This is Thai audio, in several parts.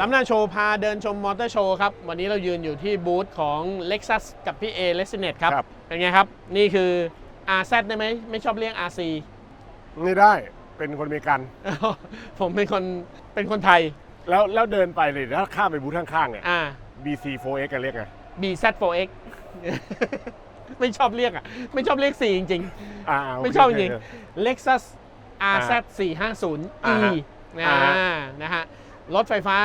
ล้ำหน้าโชว์พาเดินชมมอเตอร์โชว์ครับ วันนี้เรายืนอยู่ที่บูธของ Lexus กับพี่ A l e x i n e t ครับ ครับ เป็นไงครับ นี่คือ RZ ได้ไหม ไม่ชอบเรียก RC ไม่ได้เป็นคนอเมริกัน ผมเป็นคนเป็นคนไทย แล้วแล้วเดินไปเลยถ้าข้ามไปบูธข้างๆเนี่ย อ่า BC4X กันเรียกไง BZ4X ไม่ชอบเรียกอะ ไม่ชอบเรียก4จริงอ่าโเคๆไม่ชอบจริงโเคๆ Lexus RZ อ่า450ฮะ E นะอ่าฮะ นะฮะ รถไฟฟ้า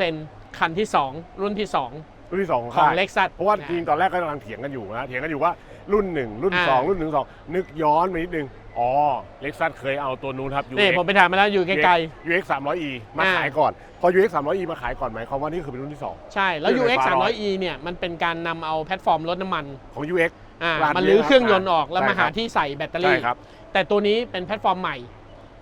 100%คันที่ 2 รุ่นที่ 2 รุ่นที่สองของของค่าย Lexus เพราะว่าจริงๆตอนแรกก็กำลังเถียงกันอยู่นะเถียงกันอยู่ว่ารุ่นหนึ่งรุ่นอ่าสองรุ่นหนึ่งสองนึกย้อนไปนิดนึงอ๋อเล็กซัสเคยเอาตัวนู้นครับ นี่ UX ผมไปถามมาแล้วอยู่ไกล UX 300e มาอ่า ขายก่อน พอ UX 300e มาขายก่อนหมายความว่านี่คือเป็นรุ่นที่ๆใช่ แล้วเครื่อง UX ไฟฟ้าร้อย 300e เนี่ย มันเป็นการนำเอาแพลตฟอร์มรถน้ำมัน2ของ UX อ่าร้านมันรื้อนี้เครื่องยนต์ครับออกแล้วใช่มาหาครับที่ใส่แบตเตอใช่รี่ ครับ แต่ตัวนี้เป็นแพลตฟอร์มใหม่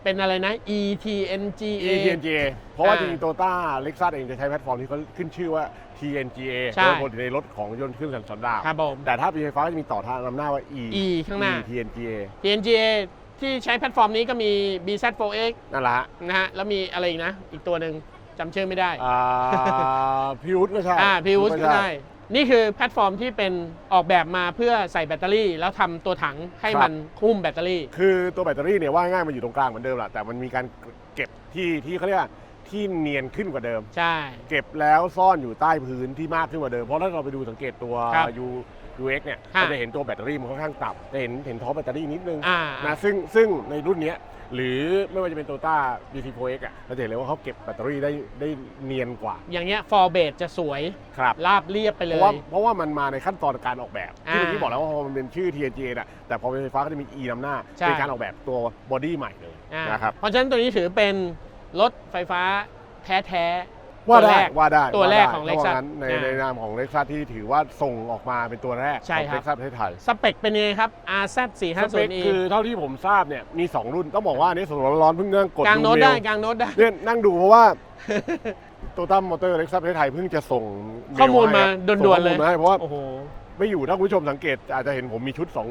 เป็นอะไรนะ ETNGA ETNGA เพราะว่าอ่าจริงๆโตต้าเล็กซัสเองจะใช้แพลตฟอร์มที่เขาขึ้นชื่อว่า TNGA ใช่ โดยปกติในรถของยนต์เครื่องสันดาปครับผม แต่ถ้าเป็นไฟฟ้าก็จะมีต่อทางนำหน้าว่า E E ข้างหน้า TNGA TNGA ที่ใช้แพลตฟอร์มนี้ก็มี BZ4X นั่นแหละฮะนะฮะ แล้วมีอะไรอีกนะ อีกตัวหนึ่งจำชื่อไม่ได้ อ่าพิรุธก็ใช่อ่าพิวส์ก็ก็ได้ นี่คือแพลตฟอร์มที่เป็นออกแบบมาเพื่อใส่แบตเตอรี่ แล้วทำตัวถังให้มันคุ้มแบตเตอรี่ คือตัวแบตเตอรี่เนี่ยว่าง่ายมันอยู่ตรงกลางเหมือนเดิมแหละแต่มันมีการเก็บที่ที่เขาเรียกว่าที่เนียนขึ้นกว่าเดิม ใช่ เก็บแล้วซ่อนอยู่ใต้พื้นที่มากขึ้นกว่าเดิม เพราะถ้าเราไปดูสังเกตตัวครับ U UX เนี่ยฮะเราจะเห็นตัวแบตเตอรี่มันค่อนข้างต่ำจะเห็นเห็นท้อแบตเตอรี่นิดนึงอ่านะซึ่งซึ่งในรุ่นเนี้ยหรือไม่ว่าจะเป็นโตต้า BT4X อะเราจะเห็นเลยว่าเขาเก็บแบตเตอรี่ได้ได้เนียนกว่าอย่างเงี้ยฟอร์เบจะสวยครับ ราบเรียบไปเพเลราะว่าย เพราะว่ามันมาในขั้นตอนการออกแบบ อ่าที่เมื่อกี้บอกแล้วว่าพอมันเป็นชื่อ TNGA น่ะแต่พอเป็นไฟฟ้าก็จะมี E นำหน้าใช่ เป็นการออกแบบตัวบอดี้ใหม่เลยอ่านะครับ เพราะฉะนั้นตัวนี้ถือเป็นรถไฟฟ้าแท้ๆ ว่าตัวได้แรกว่าได้ตัวแรกาได้ของถ้า Lexus ว่างั้นในอ่าในนามของเล็กซัสที่ถือว่าส่งออกมาเป็นตัวแรกใช่ของครับเล็กซัสประเทศไทยสเปคเป็นยังไงครับ RZ สเปค 450e คือเท่าที่ผมทราบเนี่ยมี 2 รุ่นต้องบอกว่าอันนี้สดๆร้อนๆเพิ่งนั่งกดกลางดูโน้ตเมได้ลกลางโน้ตได้เนี่ยนั่งดูเพราะว่าโตต้ามอเตอร์เล็กซัสประเทศไทยเพิ่งจะส่งเข้อมูลมาให้ครับด่วนๆเลยส่งข้อมูมาให้เพราะว่าโอ้โหไม่อยู่ถ้าคุณผู้ชมสังเกตอาจจะเห็นผมมีชุดสอง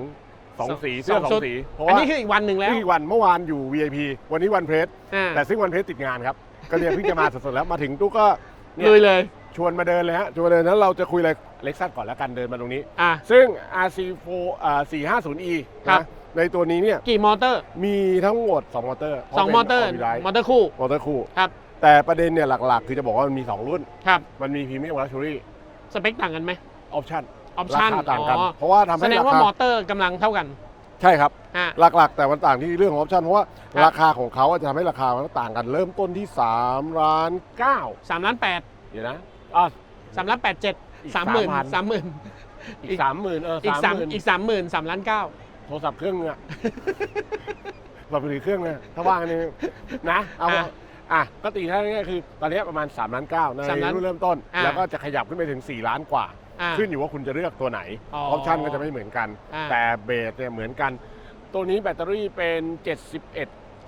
สองสีเสื้อสอชุดงสีเพราะอันว่านี้คืออีกวันหนึ่งแล้วนี่วันเมื่อวานอยู่ VIP วันนี้วันเพรสอ่าแต่ซึ่งวันเพรสติดงานครับ ก็เนี่ยเพิ่งจะมาสดๆแล้วมาถึงตู้ก็เนี่ลุยเลยชวนมาเดินเลยฮะชวนมาเดินนั้นเราจะคุยอะไรเล็กซัสก่อนแล้วกันเดินมาตรงนี้ อะ ซึ่ง RC4 อ่า 450e ครับ นะในตัวนี้เนี่ยกี่มอเตอร์มีทั้งหมด 2 มอเตอร์สองมอเตอร์มอเตอร์คู่มอเตอร์คู่ครับ แต่ประเด็นเนี่ยหลักๆ คือจะบอกว่ามันมี 2 รุ่น ครับ มันมีพรีเมียมลักชัวรี่สเปคต่างกันไหมออปชั่นออปชั่นราคาต่างกันอ๋อเพราะว่าทำแสให้ดงราว่าคามอเตอร์กำลังเท่ากัน ใช่ครับอะหลักๆ แต่มันต่างที่เรื่องของออปชั่นเพราะว่าครับ ราคาของเขาอะจะทำให้ราคามันต่างกันเริ่มต้นที่3ล้าน9สามล้านแปดเดี๋ยวนะ อะ สามล้านแปดเจ็ดอีกสามหมื่น3,000 สามหมื่นอีกสามหมื่นเอออีกสาม30,000อีกสามหมื่นสามล้านเก้าโทรศัพท์เครื่องนึงอะเราไปถือเครื่องเนี่ยถ้าว่างนี่นะเอามาอะก็ตีแค่นี้คือ ตอนนี้ประมาณ3ล้าน9ในสามล้านรุ่นเริ่มต้น อ่าแล้วก็จะขยับขึ้นไปถึง4ล้านกว่า อะขึ้นอยู่ว่าคุณจะเลือกตัวไหนอ๋อออปชั่นก็จะไม่เหมือนกัน อ่า แต่เบสเนี่ยเหมือนกัน ตัวนี้แบตเตอรี่เป็น 71 71.8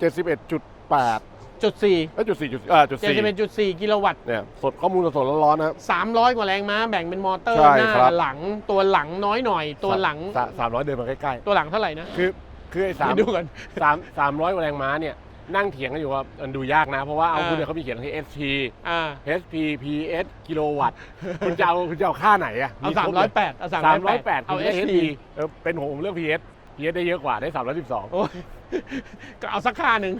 จุดสี่เอ้ยจุด4จุดเอ่อจุดเจ็ดสิบเอ็ด4จุดสี่กิโลวัตต์เนี่ยสดข้อมูลสดๆร้อนๆนะครับ สามร้อยกว่าแรงม้าแบ่งเป็นมอเตอร์ใช่หน้าครับ หลังตัวหลังน้อยหน่อย ตัวหลังสามสามร้อยเดินมาใกล้ตัวหลังเท่าไหร่นะๆ คือคือไอ้สามไปดูกันสามสามร้อยกว่าแรงม้าเนี่ย นั่งเถียงกันอยู่ว่ามันดูยากนะ เพราะว่าเอาอ่าคุณเนี่ยเขามีเขียนที่ SP อ่า HP PS กิโลวัตต์คุณจะเอาคุณจะเอาค่าไหนอะเอาสามร้อยแปดเอาสามสามร้ร้ออยยแปแปดดเอา คุณได้ HP HP เออเป็นผมผมเลือก PS PS ได้เยอะกว่าได้ 312 โอ้ย ก็เอาสักค่าหนึ่ง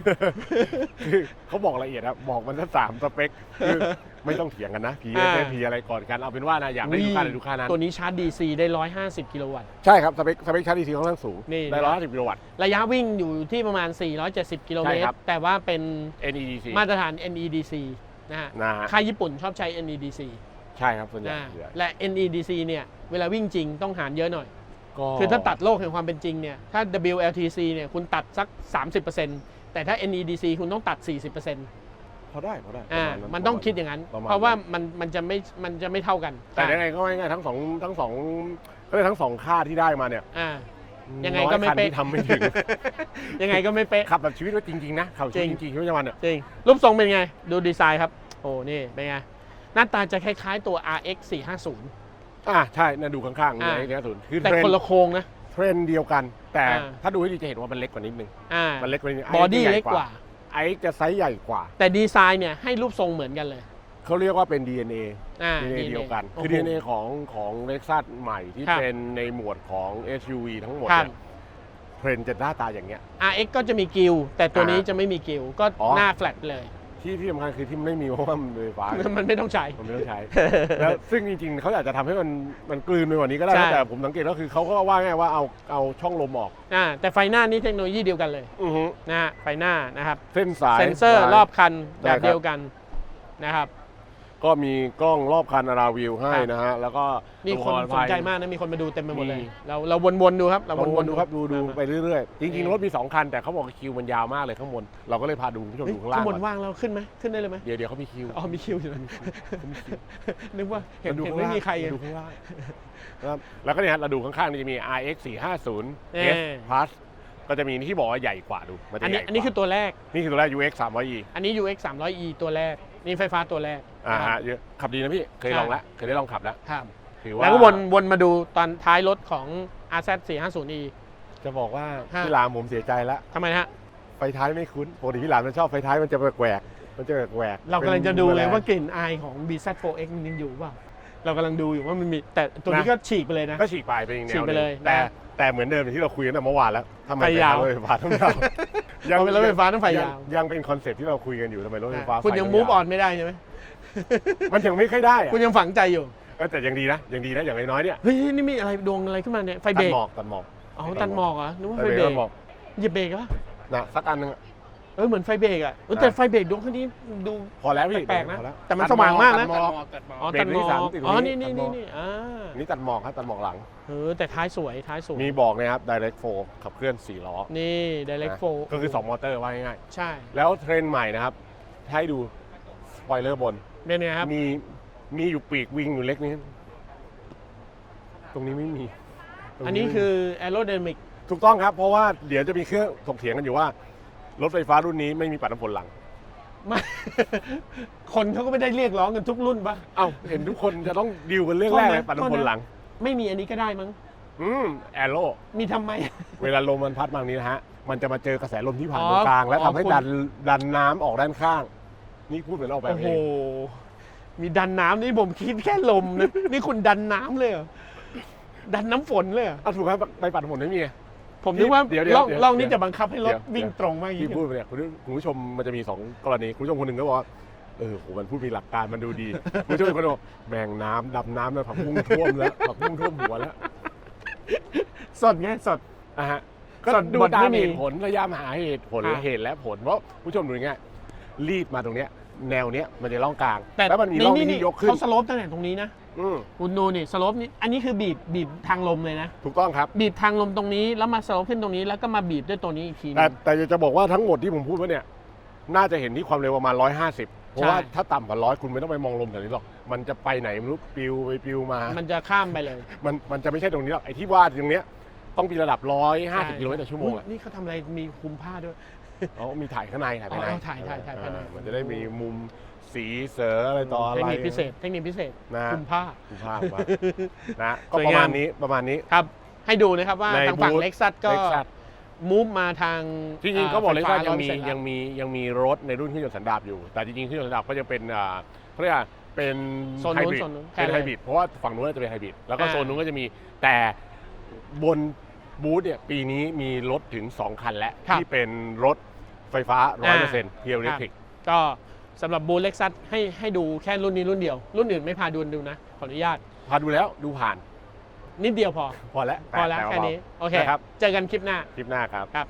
คือเขาบอกละเอียดครับบอกมันแค่สามสเปคคือไม่ต้องเถียงกันนะ PS อ่าได้ P อะไรก่อนกันเอาเป็นว่านะอยากได้ดูค่าไหนดูค่านั้น ตัวนี้ชาร์จ DC ได้ 150 กิโลวัตต์ ใช่ครับ สเปคสเปคชาร์จดีซีค่อนข้างสูงนี่ได้นะ ร้อยห้าสิบกิโลวัตต์ ระยะวิ่งอยู่ที่ประมาณ 470 กิโลเมใช่ตครรับ แต่ว่าเป็น NEDC มาตรฐาน NEDC นะฮะ นะฮะค่ายญี่ปุ่นชอบใช้ NEDC ใช่ครับส่วนใหญ่นะเหลือและ NEDC เนี่ย เวลาวิ่งจริงต้องหารเยอะหน่อย ก็คือถ้าตัดโลกแห่งความเป็นจริงเนี่ย ถ้า WLTC เนี่ยคุณตัดสัก 30%แต่ถ้า NEDC คุณต้องตัด 40%พอได้พอได้อ่าประาณมันต้องคิดอย่างนั้นประมาณเพราะว่ามันมันจะไม่มันจะไม่เท่ากัน แต่ยังไงก็ไม่ง่ายทั้งสองทั้งสองก็เลยทั้งสองค่าที่ได้มาเนี่ยอ่ายังไงก็ไม่น้อยคันเป๊ะที่ทำไม่ถึง ยังไงก็ไม่เป๊ะขับแบบชีวิตว่าจริงๆนะขับชีวิตจจริงริงๆชีวิตประจำวันเนี่ยจริง รูปทรงเป็นไง ดูดีไซน์ครับ โอ้นี่เป็นไง หน้าตาจะคล้ายๆตัว RX 450 อ่าใช่นั่นดูข้างๆอ่านี่ไอ้เนี่ยศูนย์คือแต่เทรนคนด์ละโครงนะ เทรนด์เดียวกัน แต่อ่า ถ้าดูให้ดีจะเห็นว่ามันเล็กกว่านิดนึงอ่ามันเล็กกว่านิดนึงบอดี้ไจะใหญ่เล็กกว่า ไอ้จะไซส์ใหญ่กว่า แต่ดีไซน์เนี่ยให้รูปทรงเหมือนกันเลย เขาเรียกว่าเป็น DNA อ่า DNA เดียวกันโอ้คือโห DNA ของของเล็กซัสใหม่ที่ครับ เป็นในหมวดของ SUV ทั้งหมดครับ เนี่ยเทรนด์จะหน้าตาอย่างเงี้ย RX ก็จะมีกิลแต่ตัวนี้อ่าจะไม่มีกิลก็อ๋อ หน้าแฟลตเลย ที่ที่สำคัญคือที่มันไม่มีเพราะว่ามันเป็นไฟฟ้ามันไม่ต้องใช้มันไม่ต้องใช้แล้วซึ่งจริงๆเขาอยากจะทำให้มันมันกลืนไปกว่านี้ก็ได้ใช่นะแต่ผมสังเกตก็คือเขาก็ว่าไงว่าเอาเอาช่องลมออกอ่าแต่ไฟหน้านี่เทคโนโลยีเดียวกันเลยอือฮึนะฮะไฟหน้านะครับ เส้นสายเซ็นเซอร์สายรอบคันได้แบบครับเดียวกันนะครับ ก็มีกล้องรอบคันอาราวิวให้ครับนะฮะแล้วก็มีคนตัวสนใจไฟมากนะมีคนมาดูเต็มไปหมดเลยมีเราเราวนๆดูครับเราเราววนๆๆดูครับดูดูมาไปเรื่อยๆจริงนี่ๆรถมี 2 คัน แต่เขาบอกคิวมันยาวมากเลยข้างบนเราก็เลยพาดูคุณผู้ชมเฮ้ยดูข้างล่างข้างบนก่อนว่างเราขึ้นไหมขึ้นได้เลยไหมเดี๋ยวเดี๋ยวเขามีคิวอ๋อมีคิวอยู่นะนึกว่าเห็นราดูเห็นข้างไม่ล่างมีใครเราดูข้างล่างนะครับแล้วก็เนี่ยฮะเราดูข้างๆนี่จะมี RX 450เอ่ S Plus ก็จะมีที่บอกว่าใหญ่กว่าดูมันจะอันใหนี้ญ่กว่าอันนี้คือตัวแรกนี่คือตัวแรก UX 300e อันนี้ UX 300e ตัวแรกนี่ไฟฟ้าตัวแรก อ่าคฮะรับเยอะขับดีนะพี่เคยลองแล้วเคยได้ลองขับแล้วครับถือว่าแล้วก็วนวนมาดูตอนท้ายรถของ RZ 450e จะบอกว่าฮะพี่รามผมเสียใจแล้วทำไมฮะไฟท้ายไม่คุ้นปกติพี่รามมันชอบไฟท้ายมันจะแหวกๆมันจะแหวกๆเรากำลังจะดูเลยป็นว่ากลิ่นอายของ BZ4X มันยังอยู่เปล่าเรากำลังดูอยู่ว่ามันมีแต่ตัวนี้นะก็ฉีกไปเลยนะก็ฉีกไปเป็นอีกแนฉีกวหไปนึ่งเลยแต่นะแต่เหมือนเดิมที่เราคุยกันตั้งแต่เมื่อวานแล้วทำไมไฟยาวรถไฟฟ้าต้องยาวพอเป็นรถไฟฟ้าต้องไฟยาวงยังเป็นคอนเซ็ปต์ที่เราคุยกันอยู่ทำไมรถไฟฟ้าคุณยังไฟมูต้ฟยาวออนไม่ได้ใช่ไหม มันยังไม่ค่อยได้อะคุณยังฝังใจอยู่เออแต่ยังดีนะยังดีนะอย่างน้อยๆเนี่ยเฮ้ยนี่มีอะไรดวงอะไรขึ้นมาเนี่ยไฟตัเบรดกหมอกตัดหมอกอ๋อตันหมอกเหรอนึกว่าไฟไฟเบรเบรกกตัดหมอกเหยียบเบรกเหรอนะสักอันหนึงอะเออเหมือนไฟเบรกอะเออแต่นะไฟเบรกดวงแค่นี้ดู พอแล้วพี่แปลกๆนะ พอล้วแต่มันตัดสว่างมากนะ ตัดหมอกอ๋อเบรตักนหมที่อสามกติดอ๋อตรงนี้นี่นี่ตัดหมนี่อกนี่อ่านี่ตัดหมอกครับตัดหมอกหลัง เออแต่ท้ายสวยท้ายสวยมีบอกนะครับ Direct 4ขับเคลื่อน4ล้อนี่ Direct นะ4ก็คือ 2 มอเตอร์ว่าง่ายใช่ ๆแล้วเทรนด์ใหม่นะครับ ให้ดู สปอยเลอร์บนเป็นไงครับ มีมีอยู่ปีกวิงอยู่เล็กนี้ตรงนี้ไม่มีตรงอันนี้ไม่มีคือ aerodynamic ถูกต้องครับ เพราะว่าเดี๋ยวจะมีเครื่องถกเถียงกันอยู่ว่า รถไฟฟ้ารุ่นนี้ไม่มีปัดน้ำฝนหลัง ไม่ คนเขาก็ไม่ได้เรียกร้องกันทุกรุ่นปะ เอ้าเห็นทุกคนจะต้องดิวกันเรื่องแรกเลยปัดน้ำฝนหลัง ไม่มีอันนี้ก็ได้มั้ง อืมแอโร่มีทำไม เวลาลมมันพัดมาอย่างนี้นะฮะ มันจะมาเจอกระแสลมที่ผ่านอ๋อตรงกลาง และอ๋อทำให้คุณดันดันน้ำออกด้านข้าง นี่พูดเหมือนออกแบบโอ้เอโห งมีดันน้ำนี่ผมคิดแค่ลมนะ นี่คุณดันน้ำเลยเหรอ ดันน้ำฝนเลยเหรอเอาถูกครับไปปัดน้ำฝนไม่มีไง ผมนึกว่าเดี๋ยวเดี๋ยวล่องเดี๋ยวล่องนี้เดี๋ยว จะบังคับให้รถเดี๋ยววิ่งตรงมากอย่างที่นี้พูดไปเนี่ยคุณคุณผู้ชมมันจะมีสองกรณีคุณผู้ชมคนหนึ่งก็บอกว่าเออโหมันพูดมีหลักการมันดูดีคุณผู้ชมอีกคนก็บอกแมงน้ำดำน้ำแล้วผักบุ้งท่วมแล้วผักบุ้งท่วมหัวแล้วสดไงสด อะฮะก็ส่วนดูบทตาไม่มมี เหตุผลพยายามหาเหตุผลอะเหตุและผลเพราะผู้ชมดูง่ายรีดมาตรงเนี้ย แนวเนี้ยมันจะร่องกลางแต่แล้วมันมีร่องที่ยกขึ้นเขาสโลปตั้งแต่ตรงนี้นะอืมคุณดูนี่สโลปนี่อันนี้คือบีบบีบทางลมเลยนะ ถูกต้องครับ บีบทางลมตรงนี้แล้วมาสโลปขึ้นตรงนี้แล้วก็มาบีบด้วยตัวนี้อีกทีนึแต่งแต่จะบอกว่าทั้งหมดที่ผมพูดว่าเนี่ย น่าจะเห็นที่ความเร็วประมาณ 150 เพราะว่าใช่ถ้าต่ำกว่าร้อยคุณไม่ต้องไปมองลมแถวนี้หรอก มันจะไปไหนไม่รู้ปิวไปปิวมา มันจะข้ามไปเลย มันมันจะไม่ใช่ตรงนี้หรอกไอ้ที่ว่าตรงเนี้ยต้องมีระดับ 150กิโลเมตรต่อชั่วโมงอุ๊ยแหละนี่เขาทำอะไรมีคุมผ้าด้วย เขามีถ่ายข้างในถ่ายภายในอ๋อถ่ายถ่ายถ่ายภายในเออมันจะได้มีมุมสีเสืออะไรต่ออะไร เทคนิคพิเศษเทคนิคพิเศษนะ คุมผ้าดูภาพว่านะก็สวยประงามมาณนี้ประมาณนี้ ครับ ให้ดูนะครับว่าในทางฝั่งบูธ เล็กซัสก็ Lexus มูฟมาทางจริงๆเขาบอกเลยว่ายังมีไฟฟ้100%ยังมียังมีรถในรุ่นเครื่องยนต์สันดาปอยู่ แต่จริงๆเครื่องยนต์สันดาปก็จะเป็นอ่าเขาเรียกว่าเป็นโซนไฮนู้นบริดโซนนู้นเป็นแค่ไฮเลยบริดเพราะว่าฝั่งนู้นจะเป็นไฮบริดแล้วก็อ่าโซนนู้นก็จะมีแต่บนบูธเนี่ยปีนี้มีรถถึง 2 คันแล้วครับที่เป็นรถ ไฟฟ้า 100%เพียวอิเล็กทริก ก็สำหรับบูเล็กซัสให้ให้ดูแค่รุ่นนี้รุ่นเดียว รุ่นอื่นไม่พาดูดูนะ ขออนุญาต พาดูแล้วดูผ่าน นิดเดียวพอ พอแล้วพอแล้วต่แค่นี้ โอเค นะครับ เจอกันคลิปหน้า คลิปหน้าครับ ครับ